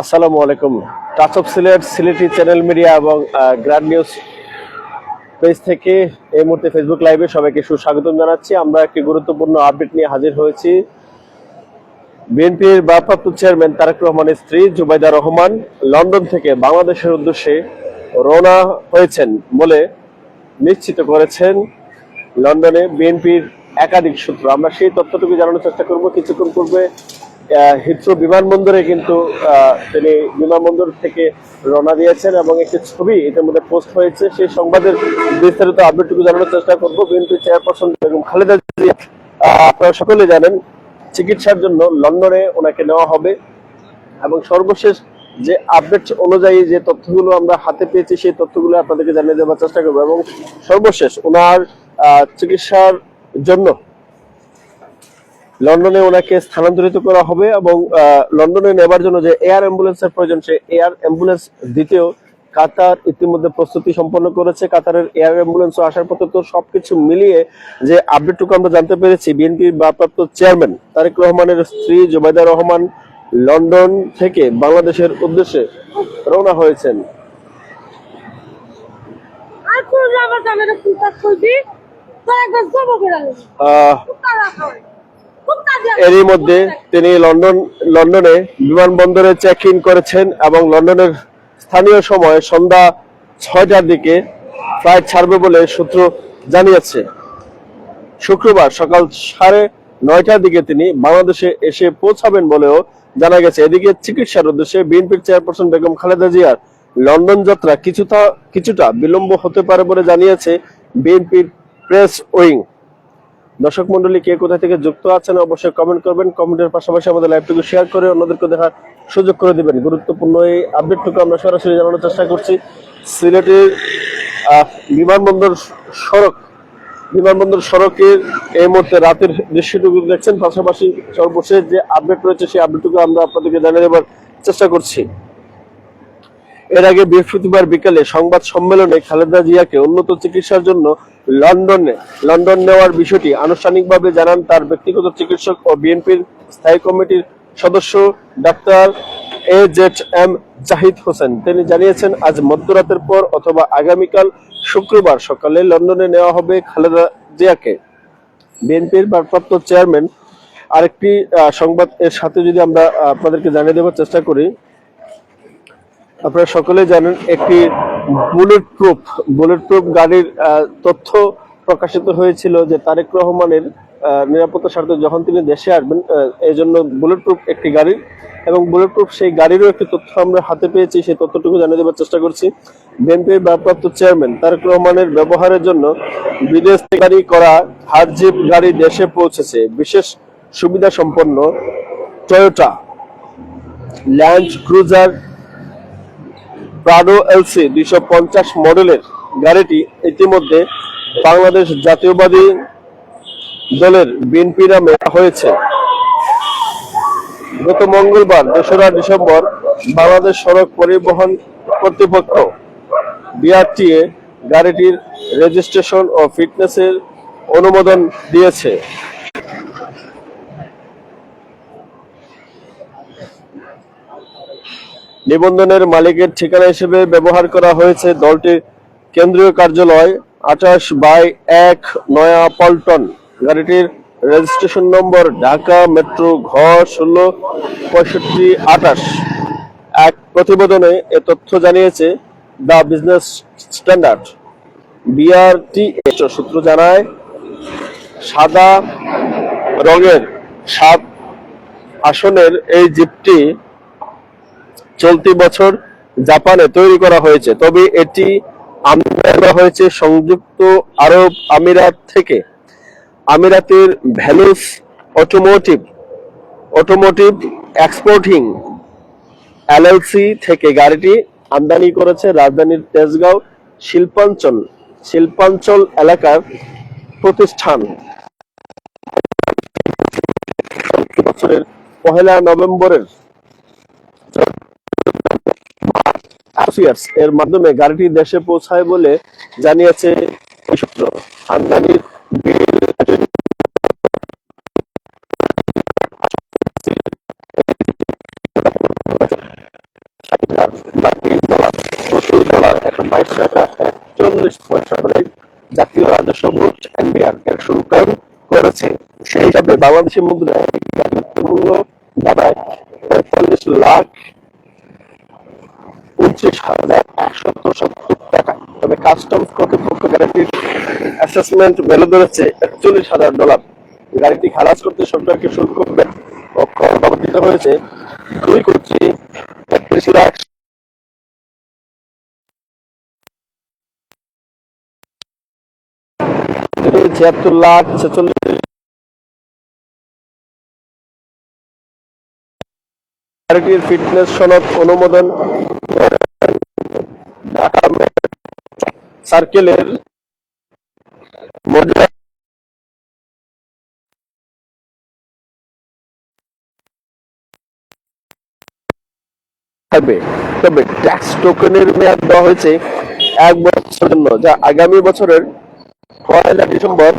আসসালামু আলাইকুম। Touch of Sylhet Sylheti channel media এবং গ্র্যান্ড নিউজ পেজ থেকে এই মুহূর্তে ফেসবুক লাইভে সবাইকে সুস্বাগতম জানাচ্ছি। আমরা একটি গুরুত্বপূর্ণ আপডেট নিয়ে হাজির হয়েছি। বিএনপির ভারপ্রাপ্ত চেয়ারম্যান তারেক রহমানের স্ত্রী জুবাইদা রহমান লন্ডন থেকে বাংলাদেশের উদ্দেশ্যে রওনা হয়েছেন বলে নিশ্চিত করেছেন। লন্ডনে বিএনপির একাধিক সূত্র। আমরা সেই তথ্যটুকু জানানোর চেষ্টা করব। কিছুক্ষণ পূর্বে হিথ্রো বিমানবন্দরে কিন্তু তিনি বিমানবন্দর থেকে রওনা দিয়েছেন এবং একটি ছবি এটার মধ্যে পোস্ট হয়েছে। সেই সংবাদের বিস্তারিত আপডেটটুকু জানানোর চেষ্টা করব। বিএনপি চেয়ারপারসন বেগম খালেদা জিয়া আপনারা সকলে জানেন, চিকিৎসার জন্য লন্ডনে ওনাকে নেওয়া হবে এবং সর্বশেষ যে আপডেট অনুযায়ী যে তথ্যগুলো আমরা হাতে পেয়েছি, সেই তথ্যগুলো আপনাদেরকে জানিয়ে দেওয়ার চেষ্টা করব এবং সর্বশেষ ওনার চিকিৎসার জন্য লন্ডনে ওনাকে স্থানান্তরিত করা হবে এবং লন্ডনে নেবার জন্য যে এয়ার অ্যাম্বুলেন্সের প্রয়োজন সে এয়ার অ্যাম্বুলেন্স দিতেও কাতার ইতিমধ্যে প্রস্তুতি সম্পন্ন করেছে। কাতারের এয়ার অ্যাম্বুলেন্স আসার পথে তো সবকিছু মিলিয়ে যে আপডেটটুকু আমরা জানতে পেরেছি বিএনপির ভারপ্রাপ্ত চেয়ারম্যান তারেক রহমানের স্ত্রী জুবাইদা রহমান লন্ডন থেকে বাংলাদেশের উদ্দেশ্যে রওনা হয়েছেন। আর কোন তোর একবার জমা করে এরই মধ্যে তিনি লন্ডন লন্ডনে বিমানবন্দরে চেক ইন করেছেন এবং লন্ডনের স্থানীয় সময় সন্ধ্যা ছয়টার দিকে ফ্লাইট ছাড়বে বলে সূত্র জানিয়েছে। শুক্রবার সকাল সাড়ে নয়টার দিকে তিনি বাংলাদেশে এসে পৌঁছাবেন বলেও জানা গেছে। এদিকে চিকিৎসার উদ্দেশ্যে বিএনপির চেয়ারপারসন বেগম খালেদা জিয়ার লন্ডন যাত্রা কিছুটা কিছুটা বিলম্ব হতে পারে বলে জানিয়েছে বিএনপির প্রেস উইং। দর্শক মন্ডলী, কে কোথা থেকে যুক্ত আছেন অবশ্যই কমেন্ট করবেন। কমেন্টের পাশাপাশি আমাদের লাইভটুকু শেয়ার করে অন্যদেরকে দেখার সুযোগ করে দিবেন। গুরুত্বপূর্ণ এই আপডেটটুকু আমরা সরাসরি জানানোর চেষ্টা করছি। সিলেটের বিমানবন্দর সড়ক, বিমানবন্দর সড়কের এই মুহূর্তে রাতের দৃশ্যটুকু দেখছেন। পাশাপাশি সর্বশেষ যে আপডেট রয়েছে, সেই আপডেটটুকু আমরা আপনাদেরকে জানিয়ে দেওয়ার চেষ্টা করছি। এর আগে বৃহস্পতিবার বিকালে সংবাদ সম্মেলনে খালেদা জিয়াকে উন্নত চিকিৎসার জন্য লন্ডনে, লন্ডন নেওয়ার বিষয়টি আনুষ্ঠানিকভাবে জানান তার ব্যক্তিগত চিকিৎসক ও বিএনপির স্থায়ী কমিটির সদস্য doctor A Z M Zahid Hossain. তিনি জানিয়েছেন, আজ মধ্যরাতের পর অথবা আগামীকাল শুক্রবার সকালে লন্ডনে নেওয়া হবে খালেদা জিয়াকে। বিএনপির ভারপ্রাপ্ত চেয়ারম্যান আরেকটি সংবাদ এর সাথে যদি আমরা আপনাদেরকে জানিয়ে দেওয়ার চেষ্টা করি, আপনারা সকলে জানেন একটি বুলেট প্রুফ বুলেট প্রুফ গাড়ির তথ্য প্রকাশিত হয়েছিল যে তারেক রহমানের নিরাপত্তা স্বার্থে যখন তিনি দেশে আসবেন এই জন্য বুলেট প্রুফ একটি গাড়ির এবং বুলেট প্রুফ সেই গাড়িরও একটি তথ্য আমরা হাতে পেয়েছি, সেই তথ্যটুকু জানিয়ে দেওয়ার চেষ্টা করছি। বিএনপির ভারপ্রাপ্ত চেয়ারম্যান তারেক রহমানের ব্যবহারের জন্য বিদেশ গাড়ি করা হারজিপ গাড়ি দেশে পৌঁছেছে। বিশেষ সুবিধা সম্পন্ন Toyota Land Cruiser Prado LC দুইশো পঞ্চাশ মডেলের গাড়িটি ইতিমধ্যে বাংলাদেশ জাতীয়বাদী দলের বিএনপি নামে হয়েছে। গত মঙ্গলবার দোসরা ডিসেম্বর বাংলাদেশ সড়ক পরিবহন কর্তৃপক্ষ বিআরটিএ গাড়িটির রেজিস্ট্রেশন ও ফিটনেসের অনুমোদন দিয়েছে। নিবন্ধনের মালিকের ঠিকানা হিসেবে ব্যবহার করা হয়েছে দলটির কেন্দ্রীয় কার্যালয় আঠাশ বাই এক নয়া পল্টন। গাড়িটির রেজিস্ট্রেশন নম্বর ঢাকা মেট্রো ঘ ষোলো পঁয়ষট্টি আঠাশ। এক প্রতিবেদনে এ তথ্য জানিয়েছে দ্য বিজনেস স্ট্যান্ডার্ড। বিআরটি সূত্র জানায়, সাদা রঙের সাত আসনের এই জিপটি চলতি বছর জাপানে তৈরি করা হয়েছে। তবে এটি হয়েছে সংযুক্ত আরব আমিরাত থেকে। আমিরাতের Values automotive automotive exporting LLC থেকে গাড়িটি আমদানি করেছে রাজধানীর তেজগাঁও শিল্পাঞ্চল শিল্পাঞ্চল এলাকার প্রতিষ্ঠান। বছরের পহেলা নভেম্বরের এর মাধ্যমে গাড়িটি দেশে পৌঁছায় বলে জানিয়েছে সূত্র আমদানির পয়সা জাতীয় রাজস্ব সেই হিসাবে বাংলাদেশি মুদ্রায় লাখ টাকা। তবে কাস্টমস কর্তৃপক্ষ গাড়িটির অ্যাসেসমেন্ট ধরেছে, একচল্লিশ হাজার ডলার গাড়িটি খালাস করতে সরকারকে শুল্ক হয়েছে। দুই কোটি তেত্রিশ লাখ ছিয়াত্তর লাখ ছেচল্লিশ গাড়িটির ফিটনেস সনদ অনুমোদন সার্কেলের থাকবে। তবে ট্যাক্স টোকেনের মেয়াদ দেওয়া হয়েছে এক বছরের জন্য, যা আগামী বছরের পয়লা ডিসেম্বর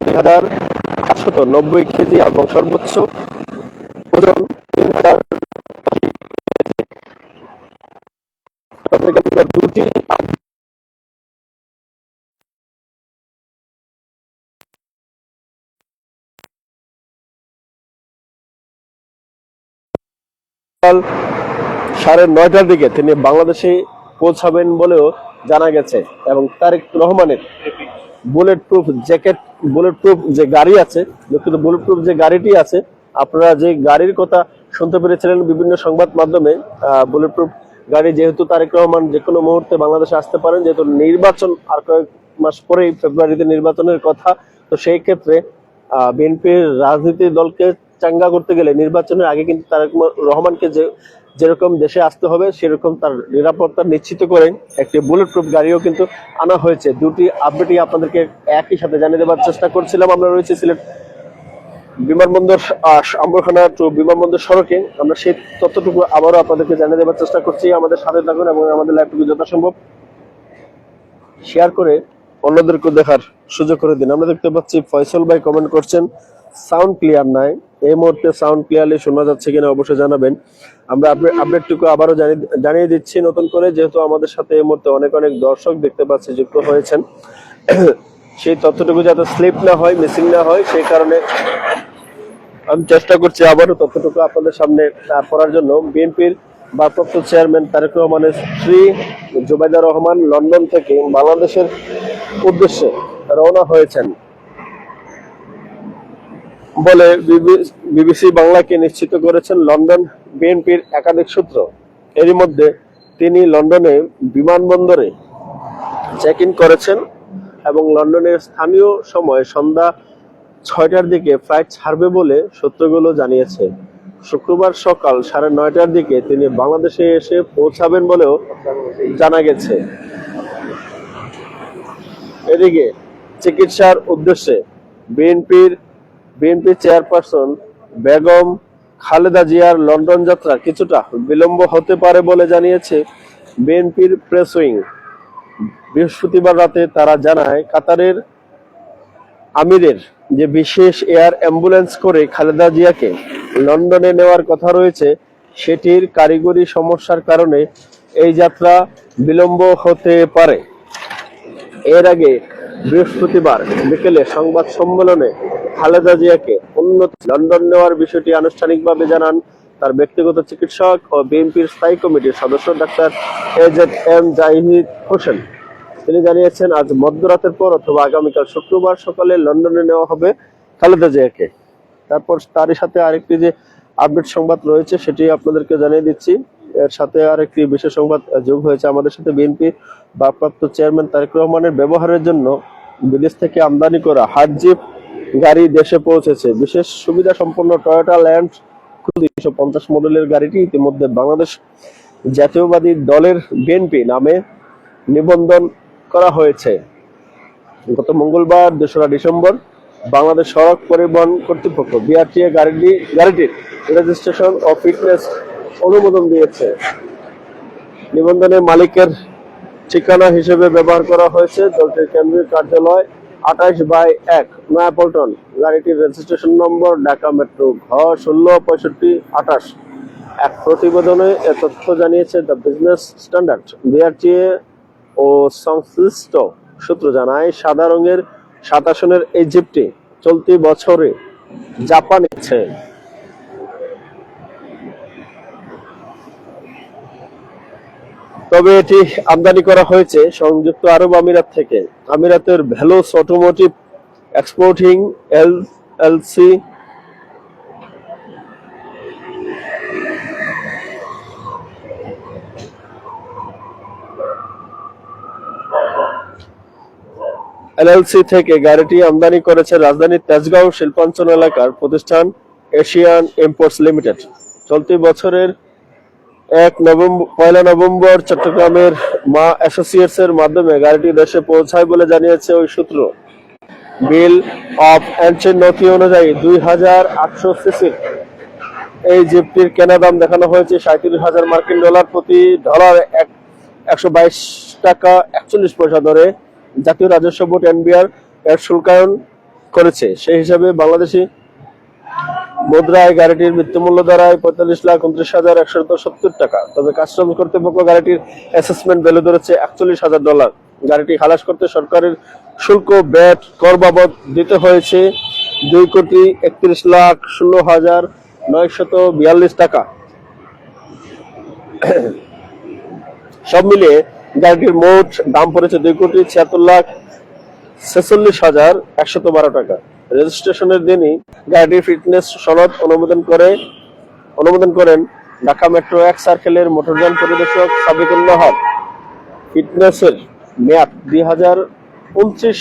হাজার আটশত নব্বই কেজি এবং সর্বোচ্চ ওজন সাড়ে নয়টার দিকে তিনি বাংলাদেশে পৌঁছাবেন বলেও জানা গেছে এবং তারেক রহমানের bullet proof jacket bullet proof যে গাড়ি আছে দুঃখিত বুলেট প্রুফ যে গাড়িটি আছে, আপনারা যে গাড়ির কথা শুনতে পেরেছিলেন বিভিন্ন সংবাদ মাধ্যমে। বুলেট প্রুফ গাড়ি যেহেতু তারেক রহমান যে কোনো মুহূর্তে বাংলাদেশে আসতে পারেন, যেহেতু নির্বাচন আর কয়েক মাস পরেই ফেব্রুয়ারিতে নির্বাচনের কথা, তো সেই ক্ষেত্রে বিএনপির রাজনীতি দলকে চাঙ্গা করতে গেলে নির্বাচনের আগে কিন্তু তারেক রহমানকে যে, যেরকম দেশে আসতে হবে, সেরকম তার নিরাপত্তা নিশ্চিত করে একটি বুলেট প্রুফ গাড়িও কিন্তু আনা হয়েছে। দুটি আপডেটই আপনাদেরকে একই সাথে জানিয়ে দেওয়ার চেষ্টা করছিলাম। আমরা রয়েছে সিলেট বিমানবন্দর আম্বরখানা টু বিমানবন্দর সড়কে আমরা সেই তথ্যটুকু আবারও আপনাদেরকে জানিয়ে দেওয়ার চেষ্টা করছি। আমাদের সাথে থাকুন এবং আমাদের লাইভটুকু যথাসম্ভব শেয়ার করে অন্যদেরকে দেখার সুযোগ করে দিন। আমরা দেখতে পাচ্ছি ফয়সল ভাই কমেন্ট করছেন সাউন্ড ক্লিয়ার নাই। এই মুহূর্তে সাউন্ড ক্লিয়ারলি শোনা যাচ্ছে কিনা অবশ্যই জানাবেন। আমরা আপডেটটুকু আবারও জানিয়ে জানিয়ে দিচ্ছি নতুন করে, যেহেতু আমাদের সাথে এই মুহূর্তে অনেক অনেক দর্শক দেখতে পাচ্ছি যুক্ত হয়েছেন। সেই তথ্যটুকু যাতে স্লিপ না হয় মিসিং না হয়, সেই কারণে আমি চেষ্টা করছি আবারও তথ্যটুকু আপনাদের সামনে পড়ার জন্য। বিএনপির ভারপ্রাপ্ত চেয়ারম্যান তারেক রহমানের স্ত্রী জুবাইদা রহমান লন্ডন থেকে বাংলাদেশের উদ্দেশ্যে রওনা হয়েছেন। বলে বিবিসি বাংলাকে নিশ্চিত করেছেন লন্ডন বিএনপির একাধিক সূত্র। এরই মধ্যে তিনি লন্ডনে বিমানবন্দরে চেক ইন করেছেন। এবং লন্ডনের স্থানীয় সময় সন্ধ্যা ছয়টার দিকে ফ্লাইট ছাড়বে বলে সূত্রগুলো জানিয়েছে। শুক্রবার সকাল সাড়ে নয়টার দিকে তিনি বাংলাদেশে এসে পৌঁছাবেন বলেও জানা গেছে। এদিকে চিকিৎসার উদ্দেশ্যে বিএনপির বিএনপি চেয়ারপারসন বেগম খালেদা জিয়ার লন্ডন যাত্রা কিছুটা বিলম্ব হতে পারে বলে জানিয়েছে বিএনপির প্রেস উইং। বৃহস্পতিবার রাতে তারা জানায়, কাতারের আমিরের যে বিশেষ এয়ার অ্যাম্বুলেন্স করে খালেদা জিয়াকে লন্ডনে নেওয়ার কথা রয়েছে, সেটির কারিগরি সমস্যার কারণে এই যাত্রা বিলম্ব হতে পারে। এর আগে বৃহস্পতিবার বিকেলে সংবাদ সম্মেলনে খালেদা জিয়াকে উন্নত লন্ডন নেওয়ার বিষয়টি আনুষ্ঠানিকভাবে জানান তার ব্যক্তিগত চিকিৎসক ও বিএনপির স্থায়ী কমিটির সদস্য doctor AZ M Zahid Hossain. তিনি জানিয়েছেন, আজ মধ্যরাতের পর অথবা আগামীকাল শুক্রবার সকালে লন্ডনে নেওয়া হবে খালেদা জিয়াকে। তারপর তারই সাথে আরেকটি যে আপডেট সংবাদ রয়েছে, সেটি আপনাদেরকে জানিয়ে দিচ্ছি। এর সাথে আরেকটি বিশেষ সংবাদ যোগ হয়েছে আমাদের সাথে বিএনপি ভারপ্রাপ্ত চেয়ারম্যান তারেক রহমানের ব্যবহারের জন্য। বিদেশ থেকে আমদানি করা হাট জিপ গাড়ি দেশে পৌঁছেছে। বিশেষ সুবিধা সম্পন্ন টয়োটা ল্যান্ড দুইশো পঞ্চাশ মডেলের গাড়িটি ইতিমধ্যে বাংলাদেশ জাতীয়বাদী দলের বিএনপি নামে নিবন্ধন করা হয়েছে। গত মঙ্গলবার দোসরা ডিসেম্বর বাংলাদেশ সড়ক পরিবহন কর্তৃপক্ষ বিআরটিএ গাড়িটি গাড়িটির রেজিস্ট্রেশন ও ফিটনেস অনুমোদন দিয়েছে। নিবন্ধনের মালিকের ঠিকানা হিসেবে ব্যবহার করা হয়েছে। দলটির কেন্দ্রীয় কার্যালয় আঠাশ বাই এক, নয়াপল্টন। গাড়িটির রেজিস্ট্রেশন নম্বর ঢাকা মেট্রো ঘ ষোলো পঁয়ষট্টি আঠাশ। এক প্রতিবেদনে এ তথ্য জানিয়েছে দ্য বিজনেস স্ট্যান্ডার্ড বিআরটিএ ও সংশ্লিষ্ট সূত্র জানায়, সাদা রঙের সাত আসনের এই জিপটি চলতি বছরে জাপানেছে তবে এটি আমদানি করা হয়েছে সংযুক্ত আরব আমিরাত থেকে। আমিরাতের Values automotive exporting L LC LLC থেকে গাড়িটি আমদানি করেছে রাজধানীর তেজগাঁও শিল্পাঞ্চল এলাকার প্রতিষ্ঠান এশিয়ান ইম্পোর্টস লিমিটেড। চলতি বছরের এক নভেম্বর পয়লা নভেম্বর চট্টগ্রামের মা অ্যাসোসিয়েটস এর মাধ্যমে গাড়িটি দেশে পৌঁছায় বলে জানিয়েছে ওই সূত্র। বিল অফ এন্ট্রির নথি অনুযায়ী দুই হাজার আটশো সিসির এই জিপটির কেনা দাম দেখানো হয়েছে সাঁত্রিশ হাজার মার্কিন ডলার প্রতি ডলার এক একশো বাইশ টাকা একচল্লিশ পয়সা দরে জাতীয় রাজস্ব বোর্ড এনবিআর এর শুল্কায়ন করেছে। সেই হিসাবে বাংলাদেশি মুদ্রায় গাড়িটির মৃত্যুমূল্য দাঁড়ায় পঁয়তাল্লিশ লাখ উনত্রিশ হাজার একশত সত্তর টাকা। তবে কাস্টমস কর্তৃপক্ষ গাড়িটির অ্যাসেসমেন্ট ভ্যালু ধরেছে একচল্লিশ হাজার ডলার গাড়িটি খালাস করতে সরকারের শুল্ক ব্যাট কর বাবদ দিতে হয়েছে দুই কোটি একত্রিশ লাখ ষোলো হাজার নয়শত বিয়াল্লিশ টাকা। সব মিলিয়ে গাড়িটির মোট দাম পড়েছে দুই কোটি ছিয়াত্তর লাখ ছেচল্লিশ হাজার একশত বারো টাকা। রেজিস্ট্রেশনের দিনই গাড়িটির ফিটনেস সনদ অনুমোদন করে অনুমোদন করেন ঢাকা মেট্রো এক সার্কেলের মোটরযান পরিদর্শক সাবিকুল্লাহ হক ফিটনেসের মেয়াদ দুই হাজার উনত্রিশ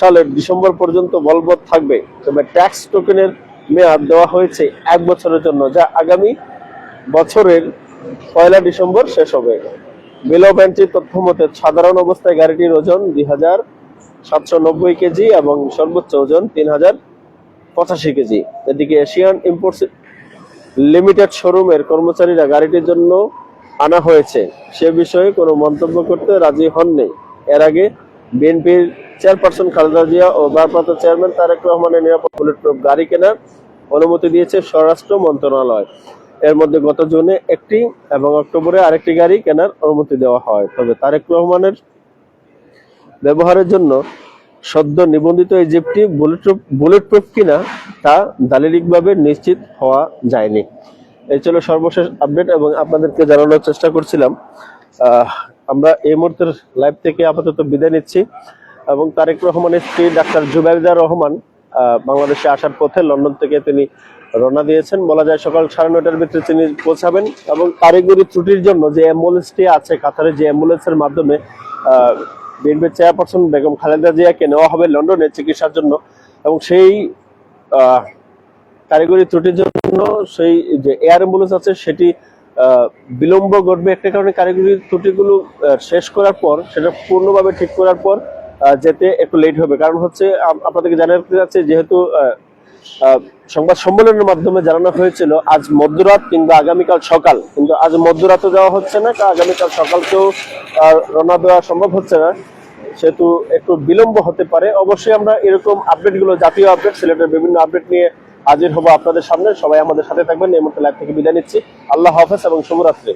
সালের ডিসেম্বর পর্যন্ত বলবৎ থাকবে। তবে ট্যাক্স টোকেনের মেয়াদ দেওয়া হয়েছে এক বছরের জন্য, যা আগামী বছরের পয়লা ডিসেম্বর শেষ হবে। বিলো ব্যাংকটির তথ্য মতে, সাধারণ অবস্থায় গাড়িটির ওজন দুই হাজার সাতশো নব্বই কেজি এবং সর্বোচ্চ ওজন তিন হাজার পঁচাশি কেজি। এদিকে এশিয়ান ইম্পোর্টস লিমিটেড শোরুমের কর্মচারীরা গাড়িটির জন্য আনা হয়েছে। সে বিষয়ে কোনো মন্তব্য করতে রাজি হননি। এর আগে বিএনপির চেয়ারপারসন খালেদা জিয়া ও ভারপ্রাপ্ত চেয়ারম্যান তারেক রহমানের নিরাপদ বুলেট প্রুফ গাড়ি কেনার অনুমতি দিয়েছে স্বরাষ্ট্র মন্ত্রণালয়। এর মধ্যে গত জুনে একটি এবং অক্টোবরে আরেকটি গাড়ি কেনার অনুমতি দেওয়া হয়। তবে তারেক রহমানের ব্যবহারের জন্য সদ্য নিবন্ধিত এই জিপটি বুলেট প্রুফ কিনা তা দালিলিকভাবে নিশ্চিত হওয়া যায়নি। এই ছিল সর্বশেষ আপডেট এবং আপনাদেরকে জানানোর চেষ্টা করছিলাম। আমরা এই মুহূর্তের লাইভ থেকে আপাতত বিদায় নিচ্ছি এবং তারেক রহমানের স্ত্রী ডাক্তার জুবাইদা রহমান বাংলাদেশে আসার পথে লন্ডন থেকে তিনি রওনা দিয়েছেন। বলা যায় সকাল সাড়ে নটার ভিতরে তিনি পৌঁছাবেন এবং কারিগরি ত্রুটির জন্য যে অ্যাম্বুলেন্সটি আছে, কাতারে যে অ্যাম্বুলেন্সের মাধ্যমে বিএনপির চেয়ারপারসন বেগম খালেদা জিয়াকে নেওয়া হবে লন্ডনে চিকিৎসার জন্য এবং সেই কারিগরি ত্রুটির জন্য সেই যে এয়ার অ্যাম্বুলেন্স আছে সেটি বিলম্ব ঘটবে। একটা কারণে কারিগরি ত্রুটিগুলো শেষ করার পর, সেটা পূর্ণভাবে ঠিক করার পর যেতে একটু লেট হবে। কারণ হচ্ছে আপনাদেরকে জানাতে যাচ্ছে যেহেতু সংবাদ সম্মেলনের মাধ্যমে জানানো হয়েছিল, আজ মধ্যরাত কিংবা আগামীকাল সকাল। কিন্তু আজ মধ্যরাতে দেওয়া হচ্ছে না আগামীকাল সকালকেও রওনা দেওয়া সম্ভব হচ্ছে না। সেহেতু একটু বিলম্ব হতে পারে। অবশ্যই আমরা এরকম আপডেটগুলো জাতীয় আপডেট, সিলেটের বিভিন্ন আপডেট নিয়ে হাজির হব আপনাদের সামনে। সবাই আমাদের সাথে থাকবেন। এই মুহূর্তে লাইভ থেকে বিদায় নিচ্ছি। আল্লাহ হাফেজ এবং শুভরাত্রি।